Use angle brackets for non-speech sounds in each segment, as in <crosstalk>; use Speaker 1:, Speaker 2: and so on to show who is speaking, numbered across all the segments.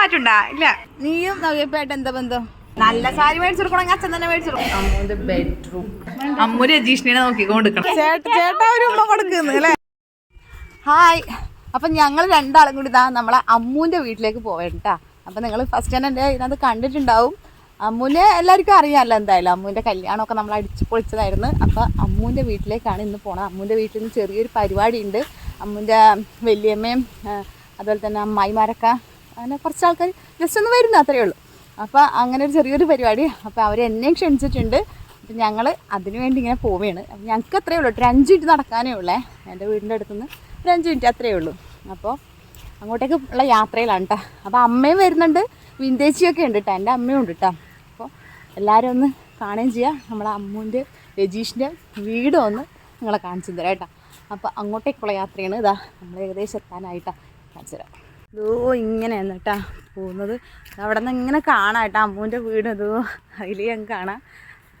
Speaker 1: മാറ്റുണ്ടാ? ഇല്ല.
Speaker 2: നീയും നവ്യപ്പായിട്ട് എന്താ ബന്ധം?
Speaker 1: നല്ല സാരി മേടിച്ചു കൊടുക്കണമെങ്കിൽ അച്ഛൻ തന്നെ മേടിച്ചു അമ്മൂര്
Speaker 2: അമ്മൂന്റെ ബെഡ്റൂം
Speaker 1: അമ്മു രജീഷിനെ നോക്കിക്കൊണ്ടിരിക്കണം
Speaker 2: ചേട്ട ചേട്ടാ ഒരു ഉമ്മ കൊടുക്കുന്നു അല്ലേ? ഹായ്. അപ്പൊ ഞങ്ങൾ രണ്ടാളും കൂടി ഇതാ നമ്മളെ അമ്മൂന്റെ വീട്ടിലേക്ക് പോവേണ്ട അപ്പൊ നിങ്ങൾ ഫസ്റ്റ് തന്നെ എന്റെ ഇതിനകത്ത് കണ്ടിട്ടുണ്ടാവും. അമ്മൂനെ എല്ലാവർക്കും അറിയാമല്ലോ എന്തായാലും. അമ്മൂന്റെ കല്യാണമൊക്കെ നമ്മൾ അടിച്ചു പൊളിച്ചതായിരുന്നു. അപ്പോൾ അമ്മൂന്റെ വീട്ടിലേക്കാണ് ഇന്ന് പോണത്. അമ്മൂന്റെ വീട്ടിൽ നിന്ന് ചെറിയൊരു പരിപാടിയുണ്ട്. അമ്മൂന്റെ വല്യമ്മയും അതുപോലെ തന്നെ അമ്മായിമാരൊക്കെ അങ്ങനെ കുറച്ച് ആൾക്കാർ ജസ്റ്റ് ഒന്ന് വരുന്നു അത്രയേ ഉള്ളൂ. അപ്പോൾ അങ്ങനെ ഒരു ചെറിയൊരു പരിപാടി. അപ്പോൾ അവർ എന്നെയും ക്ഷണിച്ചിട്ടുണ്ട്. അപ്പം ഞങ്ങൾ അതിനുവേണ്ടി ഇങ്ങനെ പോവുകയാണ് അപ്പം ഞങ്ങൾക്ക് അത്രയേ ഉള്ളൂ ഒരു അഞ്ച് മിനിറ്റ് നടക്കാനേ ഉള്ളേ. എന്റെ വീടിന്റെ അടുത്തുനിന്ന് ഒരു അഞ്ച് മിനിറ്റ് അത്രയേ ഉള്ളൂ. അപ്പോൾ അങ്ങോട്ടേക്ക് ഉള്ള യാത്രയിലാണ് കേട്ടോ അപ്പോൾ അമ്മയും വരുന്നുണ്ട്. വിന്തേച്ചിയൊക്കെ ഉണ്ട് കേട്ടോ എന്റെ അമ്മയും ഉണ്ട് കേട്ടോ അപ്പോൾ എല്ലാവരും ഒന്ന് കാണുകയും ചെയ്യുക നമ്മളെ അമ്മൂന്റെ രജീഷിന്റെ വീട് ഒന്ന് നിങ്ങളെ കാണിച്ചു തരാം കേട്ടോ അപ്പോൾ അങ്ങോട്ടേക്കുള്ള യാത്രയാണ് ഇതാ. നമ്മൾ ഏകദേശം എത്താനായിട്ടാണ് കാണിച്ചു തരാം. ഇതോ ഇങ്ങനെയാണ് കേട്ടാ പോകുന്നത്. അവിടെ നിന്ന് ഇങ്ങനെ കാണാം കേട്ടോ അമ്മൂന്റെ വീട്. ഇതോ അതിൽ ഞങ്ങൾ കാണാം.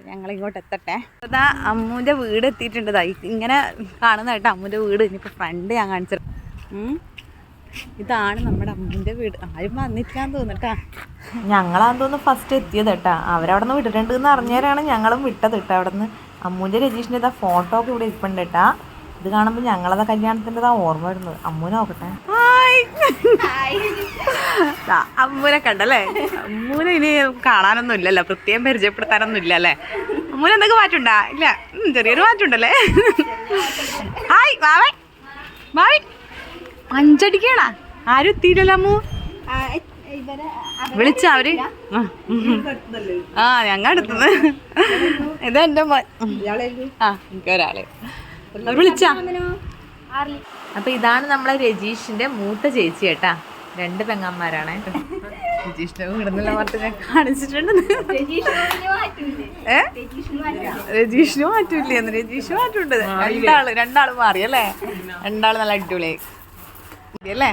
Speaker 2: ഞങ്ങൾ ഇങ്ങോട്ട് എത്തട്ടെ. അതാ അമ്മൂന്റെ വീട് എത്തിയിട്ടുണ്ട്. ഇങ്ങനെ കാണുന്ന കേട്ടോ അമ്മൂന്റെ വീട്. ഇനിയിപ്പോൾ ഫ്രണ്ട് ഞാൻ കാണിച്ചത് ഇതാണ് നമ്മുടെ അമ്മൂന്റെ വീട്. ആരും വന്നിട്ടില്ലാന്ന് തോന്നട്ടാ
Speaker 3: ഞങ്ങളാന്ന് തോന്നുന്നു ഫസ്റ്റ് എത്തിയത് കേട്ടാ അവരവിടെ നിന്ന് വിട്ടിട്ടുണ്ട് എന്ന് അറിഞ്ഞവരാണ് ഞങ്ങളും വിട്ടത് കേട്ടോ അവിടെ നിന്ന് അമ്മൂന്റെ രജീഷിന്റെ ഇതാ ഫോട്ടോ ഒക്കെ ഇവിടെ ഇരിപ്പുണ്ട് കേട്ടാ ഇത് കാണുമ്പോൾ ഞങ്ങളതാ കല്യാണത്തിന്റെ ഇതാ ഓർമ്മ വരുന്നത്. അമ്മൂനെ നോക്കട്ടെ.
Speaker 1: അമ്മൂനെ കണ്ടല്ലേ? അമ്മൂനെ ഇനി കാണാനൊന്നും ഇല്ലല്ലോ പ്രത്യേകം പരിചയപ്പെടുത്താനൊന്നും ഇല്ല അല്ലേ അമ്മൂനെ എന്തൊക്കെ മാറ്റുണ്ടാ ഇല്ല ചെറിയൊരു മാറ്റുണ്ടല്ലേ ഹായ് വാവേ വാവി അഞ്ചടിക്കണ? ആരും എത്തിയില്ലല്ലോ അമ്മൂ. വിളിച്ച അവർ? ആ. ഞങ്ങ അടുത്തത് ഇതെന്റെ ആ എനിക്ക് ഒരാളെ വിളിച്ചാ?
Speaker 3: അപ്പൊ ഇതാണ് നമ്മളെ രജീഷിന്റെ മൂത്ത ചേച്ചി കേട്ടാ രണ്ട് പെങ്ങന്മാരാണ്.
Speaker 1: രജീഷിന്റെ വീടുന്നുള്ള പറഞ്ഞ് ഞാൻ കാണിച്ചിട്ടുണ്ട്. ഏ? രജീഷിന് മാറ്റൂല്ലേ എന്ന് രജീഷ് മാറ്റുണ്ട് രണ്ടാൾ രണ്ടാൾ മാറി അല്ലേ? രണ്ടാൾ നല്ല അടിപൊളിയായി അല്ലേ?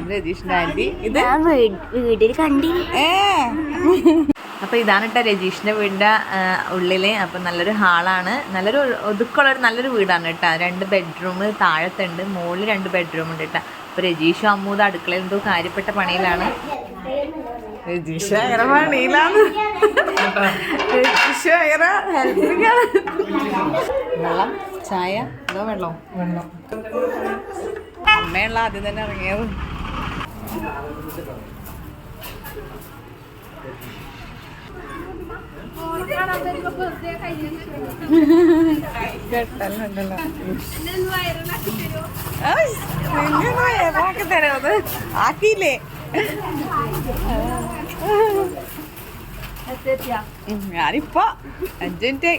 Speaker 1: ഇത് രജീഷിന്റെ ആന്റി ഇത്?
Speaker 4: വീട്ടിൽ കണ്ടി
Speaker 1: ഏ?
Speaker 3: അപ്പൊ ഇതാണ് കേട്ടോ രജീഷിന്റെ വീടിന്റെ ഉള്ളിൽ ഉള്ളിൽ. അപ്പൊ നല്ലൊരു ഹാളാണ്. നല്ലൊരു ഒതുക്കമുള്ള ഒരു നല്ലൊരു വീടാണ് കേട്ടോ രണ്ട് ബെഡ്റൂം താഴത്തുണ്ട്. മുകളിൽ രണ്ട് ബെഡ്റൂം ഉണ്ട് കേട്ടോ അപ്പോൾ രജീഷും അമ്മൂത് അടുക്കളയിൽ എന്തോ കാര്യപ്പെട്ട പണിയിലാണ്.
Speaker 1: രജീഷ് പണിയിലാണ്. രജീഷ് വെള്ളം ചായ അതോ വെള്ളം? വെള്ളം. അമ്മയുള്ള ആദ്യം തന്നെ ഇറങ്ങിയത്. തരുന്നത് ആക്കിയില്ലേ ഞാനിപ്പോ അഞ്ചു മിനിറ്റ്.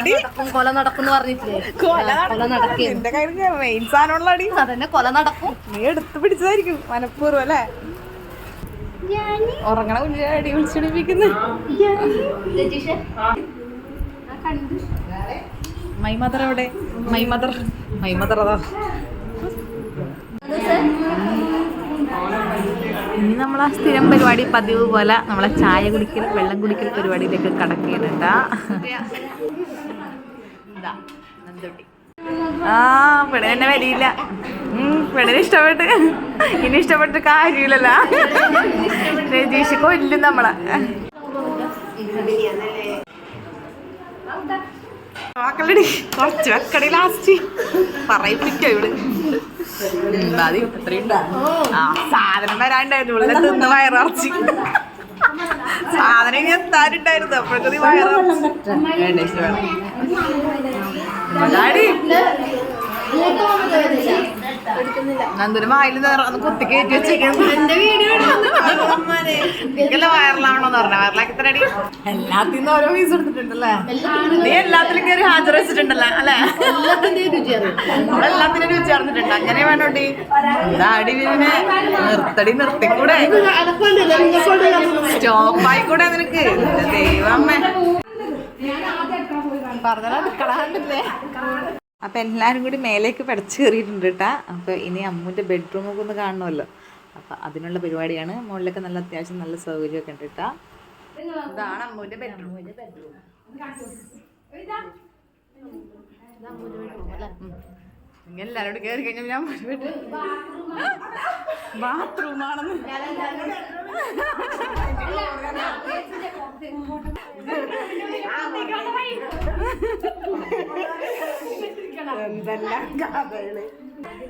Speaker 1: എടി,
Speaker 4: കൊല നടക്കും. പറഞ്ഞിട്ടില്ലേ
Speaker 1: കൊല നടക്കും.
Speaker 4: അതന്നെ കൊല നടക്കും.
Speaker 1: നീ എടുത്ത് പിടിച്ചതായിരിക്കും മനഃപൂർവം അല്ലേ? ഉറങ്ങണ കുഞ്ഞിനെ അടി വിളിച്ചടിപ്പിക്കുന്നു മൈ മദർ എവിടെ? മൈ മദർ മൈ മദർ അതാ.
Speaker 3: ഇനി നമ്മൾ ആ സ്ഥിരം പരിപാടി പതിവ് പോലെ നമ്മളെ ചായ കുടിക്കൽ വെള്ളം കുടിക്കൽ പരിപാടിയിലേക്ക് കടക്കുകയാണ് കേട്ടാ ഇതാ, നന്ദുട്ടി.
Speaker 1: ആ ഇവിടെ തന്നെ വരിയില്ല പെണ്ണിനെ ഇഷ്ടപ്പെട്ട് ഇനി ഇഷ്ടപ്പെട്ട് കാര്യമില്ലല്ലോ. രജീഷ് കൊല്ലും നമ്മളെ. വാക്കളടി കുറച്ച് വെക്കടി ലാസ്റ്റ് പറയിപ്പിക്കോ ഇവിടെ. ആ സാധനം വരാണ്ടായിരുന്നു ഇവിടെ തിന്ന് വയറിറച്ചി. സാധനം ഇനി എത്താനുണ്ടായിരുന്നു അപ്പോഴത്തെ വയറിറച്ചി. നന്ദുന് വായിൽ കുത്തി കയറ്റി വെച്ചേക്കുന്നത് എനിക്കല്ല വയറിലാവണോന്ന് പറഞ്ഞ. വയറിലാക്കി തരടി എല്ലാത്തിനും ഓരോ പീസ് എടുത്തിട്ടുണ്ടല്ലേ? നീ എല്ലാത്തിലും കയറി ഹാജർ വെച്ചിട്ടുണ്ടല്ലേ? അല്ലേ? എല്ലാത്തിനും രുചി ചേർന്നിട്ടുണ്ട് അങ്ങനെ വേണോട്ടി അടി പിന്നെ നിർത്തടി നിർത്തിക്കൂടെ? സ്റ്റോപ്പ് ആയിക്കൂടെ നിനക്ക്? ദൈവമ്മ പറഞ്ഞാൽ അടുക്കളാണ്ടില്ലേ അപ്പം എല്ലാവരും കൂടി മേലേക്ക് പടച്ചു കയറിയിട്ടുണ്ട് കേട്ടാ അപ്പോൾ ഇനി അമ്മൂന്റെ ബെഡ്റൂമൊക്കെ ഒന്ന് കാണണമല്ലോ. അപ്പം അതിനുള്ള പരിപാടിയാണ്. മുകളിലൊക്കെ നല്ല അത്യാവശ്യം നല്ല സൗകര്യമൊക്കെ ഉണ്ട് കേട്ടാ ഇതാണ് അമ്മൂന്റെ ബെഡ്റൂം എല്ലാവരോടും കയറി കഴിഞ്ഞാൽ ഞാൻ ബാത്റൂമാണെന്ന്.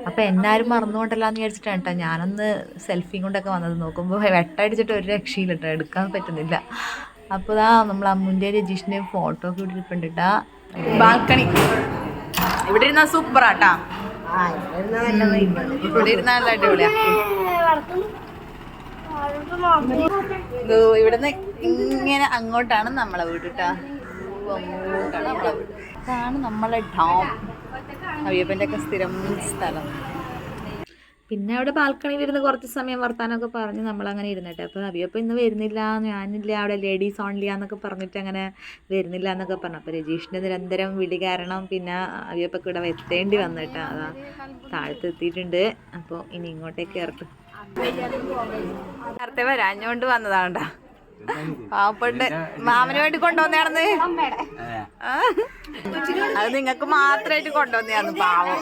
Speaker 5: അപ്പൊ എന്നാരും മറന്നുകൊണ്ടല്ലാന്ന് വിചാരിച്ചിട്ടാണ് കേട്ടോ. ഞാനൊന്ന് സെൽഫി കൊണ്ടൊക്കെ വന്നത്. നോക്കുമ്പോൾ വെട്ടടിച്ചിട്ട് ഒരു രക്ഷയില്ല കേട്ടോ എടുക്കാൻ പറ്റുന്നില്ല. അപ്പോൾ ഇതാ നമ്മൾ അമ്മുന്റെ രജീഷിന്റെയും ഫോട്ടോ ഒക്കെ ഇട്ടിട്ടുണ്ട് കേട്ടാ
Speaker 1: ബാൽക്കണി. ഇവിടെ ഇരുന്ന സൂപ്പർ ആട്ടാ. ഇവിടെ ഇരുന്ന നല്ല അടിപൊളിയാ. ഇവിടുന്ന് ഇങ്ങനെ അങ്ങോട്ടാണ് നമ്മളെ വീട് കേട്ടാ അങ്ങോട്ടാണ് നമ്മളെ വീട്. ഇതാണ് നമ്മളെ ഡാം അയ്യപ്പന്റെ ഒക്കെ സ്ഥിരം സ്ഥലം.
Speaker 5: പിന്നെ അവിടെ ബാൽക്കണിയിൽ ഇരുന്ന് കുറച്ച് സമയം വർത്താനമൊക്കെ പറഞ്ഞ് നമ്മളങ്ങനെ ഇരുന്നിട്ട്. അപ്പോൾ അവിയപ്പം ഇന്ന് വരുന്നില്ല ഞാനില്ല അവിടെ ലേഡീസ് ഓൺലി എന്നൊക്കെ പറഞ്ഞിട്ട് അങ്ങനെ വരുന്നില്ല എന്നൊക്കെ പറഞ്ഞു. അപ്പോൾ രജീഷിന്റെ നിരന്തരം വിളി കാരണം പിന്നെ അവിയപ്പൊക്കെ ഇവിടെ എത്തേണ്ടി വന്നിട്ട് അതാ താഴത്ത് എത്തിയിട്ടുണ്ട്. അപ്പോൾ ഇനി ഇങ്ങോട്ടേക്ക് ഇറക്കും
Speaker 1: നേരത്തെ വരാഞ്ഞോണ്ട് വന്നതാണ്ടാ പാവപ്പെട്ട് മാമന് വേണ്ടി കൊണ്ടുവന്നാണെന്ന് അത് നിങ്ങക്ക് മാത്രമായിട്ട് കൊണ്ടുവന്നാന്ന് പാവം.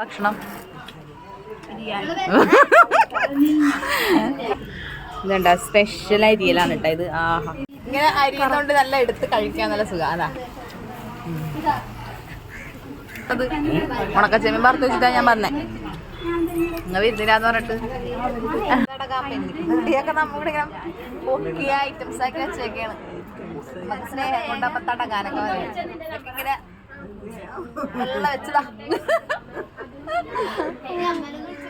Speaker 1: ഭക്ഷണം.
Speaker 5: ഇതുണ്ട സ്പെഷ്യൽ അരിയലാണ് കേട്ടോ ഇത്. ആഹാ.
Speaker 1: ഇങ്ങനെ അരിയുന്നോണ്ട് നല്ല എടുത്ത് കഴിക്കാൻ നല്ല സുഖം അതാ. അത് ഉണക്കച്ചെമ്മീൻ വറുത്ത് വെച്ചിട്ടാ ഞാൻ പറഞ്ഞേ. നിങ്ങൾ വരുന്നില്ലാന്ന് പറഞ്ഞിട്ട്. പൊക്കിയ ഐറ്റംസ് ആക്കി വെച്ചേക്കാണ്. സ്നേഹം കൊണ്ട് അപ്പൊ. ഇതൊക്കെ ഇങ്ങനെ വെച്ചതാ.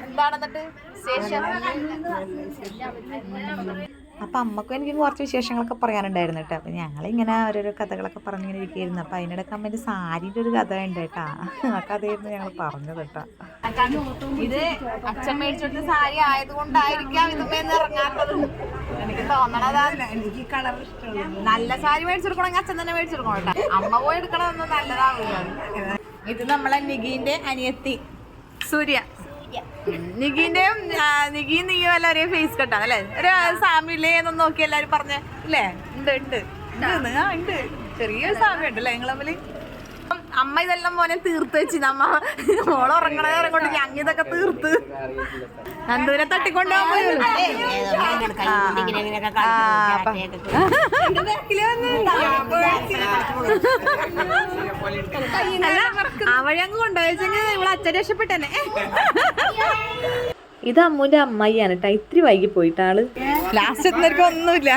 Speaker 1: എന്താണെന്നിട്ട് ശേഷം
Speaker 5: അപ്പം അമ്മക്കും എനിക്കും കുറച്ച് വിശേഷങ്ങളൊക്കെ പറയാനുണ്ടായിരുന്നു കേട്ടോ. അപ്പം ഞങ്ങളിങ്ങനെ ഓരോരോ കഥകളൊക്കെ പറഞ്ഞിങ്ങനെ ഇരിക്കുകയായിരുന്നു. അപ്പം അതിനിടയ്ക്ക് അമ്മേന്റെ സാരിന്റെ ഒരു കഥ ഉണ്ട് കേട്ടോ. ആ കഥയായിരുന്നു ഞങ്ങൾ പറഞ്ഞത് കേട്ടോ.
Speaker 1: ഇത് അച്ഛൻ മേടിച്ചെടുത്ത സാരി ആയതുകൊണ്ടായിരിക്കാം ഇതുമേന്ന് ഇറങ്ങാത്തത്. എനിക്ക് തോന്നണതാണ് എനിക്ക് കളർ നല്ല സാരി മേടിച്ചെടുക്കണമെങ്കിൽ അച്ഛൻ തന്നെ മേടിച്ചെടുക്കണം കേട്ടോ. അമ്മ പോയി എടുക്കണമെന്ന് നല്ലതാവില്ല. ഇത് നമ്മളെ നിഗീന്റെ അനിയത്തി സൂര്യ. നിഗീന്റെയും നിഗിയും നീയും എല്ലാവരെയും ഫേസ് കട്ടാണ് അല്ലേ? ഒരു സാമിയില്ലേ എന്നൊന്ന് നോക്കി എല്ലാരും പറഞ്ഞ അല്ലേ ഉണ്ട് ഉണ്ട്. ഉണ്ട് ചെറിയൊരു സാമ്യം ഉണ്ട് അല്ലേ? നിങ്ങൾ അപ്പം അമ്മ ഇതെല്ലാം മോനെ തീർത്ത് വെച്ച്. നമ്മ മോളെ ഉറങ്ങണ നേരം കൊണ്ട് ഞങ്ങ ഇതൊക്കെ തീർത്ത്. നന്ദുവിനെ തട്ടിക്കൊണ്ട് അവഴങ്ങ് കൊണ്ടുപോയെങ്കിൽ ഇവിടെ അച്ഛൻ രക്ഷപ്പെട്ടനെ
Speaker 5: ഇത് അമ്മൂന്റെ അമ്മായിയാണ് കേട്ടോ. ഇത്തിരി വൈകി പോയിട്ടാൾ.
Speaker 1: ലാസ്റ്റ് എത്തുന്നവർക്ക് ഒന്നുമില്ല.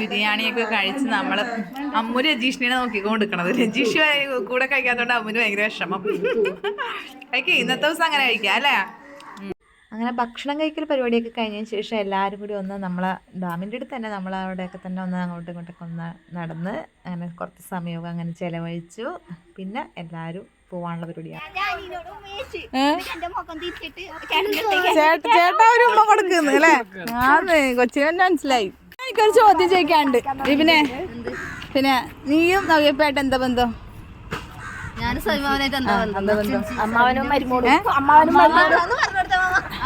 Speaker 1: ബിരിയാണിയൊക്കെ കഴിച്ച് നമ്മൾ അമ്മു രജീഷിനെ നോക്കിക്കൊണ്ടിരിക്കണത്. രജീഷ് കൂടെ കഴിക്കാത്തോണ്ട് അമ്മുന് ഭയങ്കര വിഷമം. കഴിക്കേ ഇന്നത്തെ ദിവസം അങ്ങനെ കഴിക്കാം അല്ലേ?
Speaker 5: അങ്ങനെ ഭക്ഷണം കഴിക്കൽ പരിപാടിയൊക്കെ കഴിഞ്ഞതിന് ശേഷം എല്ലാവരും കൂടി ഒന്ന് നമ്മളെ ഡാമിന്റെ അടുത്ത് തന്നെ നമ്മൾ അവിടെയൊക്കെ തന്നെ ഒന്ന് അങ്ങോട്ടും ഇങ്ങോട്ടൊക്കെ ഒന്ന് നടന്ന് അങ്ങനെ കുറച്ച് സമയമൊക്കെ അങ്ങനെ ചിലവഴിച്ചു. പിന്നെ എല്ലാവരും പോവാനുള്ള പരിപാടിയാണ്.
Speaker 1: ചേട്ടാ ഒരു ഉമ്മ കൊടുക്കുന്നു അല്ലേ? ആന്ന് കൊച്ചിനെ മനസ്സിലായി. എനിക്കൊരു ചോദ്യം ചോദിക്കാണ്ട് പിന്നെ പിന്നെ നീയും നവ്യപ്പായിട്ട് എന്താ ബന്ധം?
Speaker 4: ഞാൻ എന്താ ബന്ധം? അമ്മാവനും മരുമോളും? അമ്മാവനും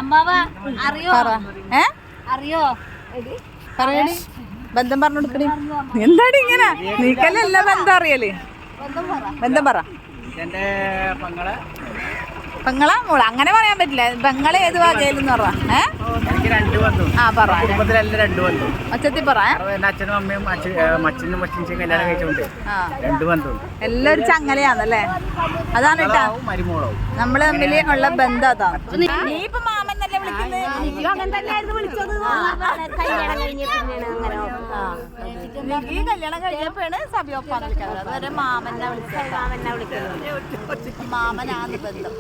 Speaker 4: അമ്മാവ അറിയോ?
Speaker 1: ഏ?
Speaker 4: അറിയോ?
Speaker 1: പറയടി. ബന്ധം പറഞ്ഞു എന്താടി ഇങ്ങനെ? നീക്കല്ല ബന്ധം അറിയൽ? ബന്ധം പറ.
Speaker 6: എന്റെ പങ്ങളെ
Speaker 1: പെങ്ങളാ മോൾ. അങ്ങനെ പറയാൻ പറ്റില്ല. പെങ്ങളെ ഏത് വകയിലെന്ന് പറ.
Speaker 6: ചങ്ങലയാണല്ലേ
Speaker 1: ആ പറ. ഒച്ചത്തി പറ?
Speaker 6: അച്ഛനും അമ്മയും കല്യാണം കഴിച്ചുകൊണ്ട് രണ്ട്
Speaker 1: എല്ലാവരും ചങ്ങലയാന്നല്ലേ? അതാണ് കേട്ടാ. നമ്മൾ തമ്മിൽ ഉള്ള ബന്ധം അതാ. നീ ഇപ്പൊ
Speaker 4: കല്യാണം കഴിഞ്ഞ പിന്നെയാണ് അങ്ങനെ
Speaker 1: കല്യാണം കഴിഞ്ഞപ്പോഴാണ് സബിയൊപ്പാന്ന് വിളിക്കുന്നത് അതുവരെ മാമനെ വിളിക്കുന്നത്. മാമനാണ് ബന്ധം.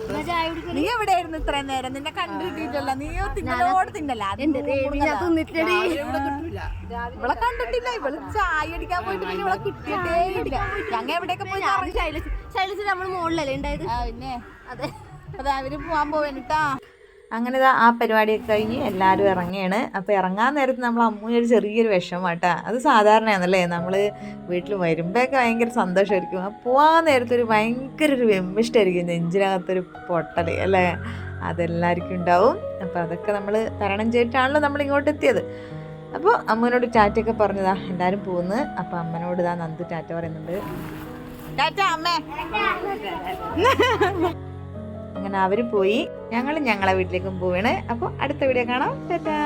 Speaker 1: നീ എവിടെയായിരുന്നു ഇത്രയും നേരം? നിന്നെ കണ്ടിട്ടില്ലല്ലോ നീ തിന്നലോട് തിന്നല്ല ഇവളെ കണ്ടിട്ടില്ല. ഇവൾ ചായ അടിക്കാൻ പോയിട്ട് പിന്നെ ഇവളെ കിട്ടിയിട്ടേ ഇല്ല. എവിടെയൊക്കെ പോയി കറങ്ങി?
Speaker 4: ശൈലജ നമ്മൾ മുകളിലല്ലേ ഉണ്ടായത്?
Speaker 1: പിന്നെ. അതെ. അതെ അവർ പോവാൻ പോവേണ്ടിട്ടാ
Speaker 5: അങ്ങനെ ആ പരിപാടിയൊക്കെ കഴിഞ്ഞ് എല്ലാവരും ഇറങ്ങിയാണ്. അപ്പോൾ ഇറങ്ങാൻ നേരത്ത് നമ്മൾ അമ്മൂന് ഒരു ചെറിയൊരു വിഷമം കേട്ടോ അത് സാധാരണയാണല്ലേ നമ്മൾ വീട്ടിൽ വരുമ്പോഴൊക്കെ ഭയങ്കര സന്തോഷമായിരിക്കും ആ പോകാൻ നേരത്ത് ഒരു ഭയങ്കര ഒരു വെമ്പിഷ്ടായിരിക്കും നെഞ്ചിനകത്തൊരു പൊട്ടൽ അല്ലേ? അതെല്ലാവർക്കും ഉണ്ടാവും. അപ്പോൾ അതൊക്കെ നമ്മൾ തരണം ചെയ്തിട്ടാണല്ലോ നമ്മൾ ഇങ്ങോട്ട് എത്തിയത് അപ്പോൾ അമ്മനോട് ടാറ്റയൊക്കെ പറഞ്ഞതാ എല്ലാവരും പോകുന്നു അപ്പോൾ അമ്മനോട് ഇതാ നന്ദി ടാറ്റ പറയുന്നുണ്ട്.
Speaker 1: ടാറ്റ അമ്മേ. <laughs> അങ്ങനെ അവർ പോയി ഞങ്ങൾ ഞങ്ങളെ വീട്ടിലേക്കും പോവാണ്. അപ്പോൾ അടുത്ത വീഡിയോ കാണാം. ടാറ്റാ.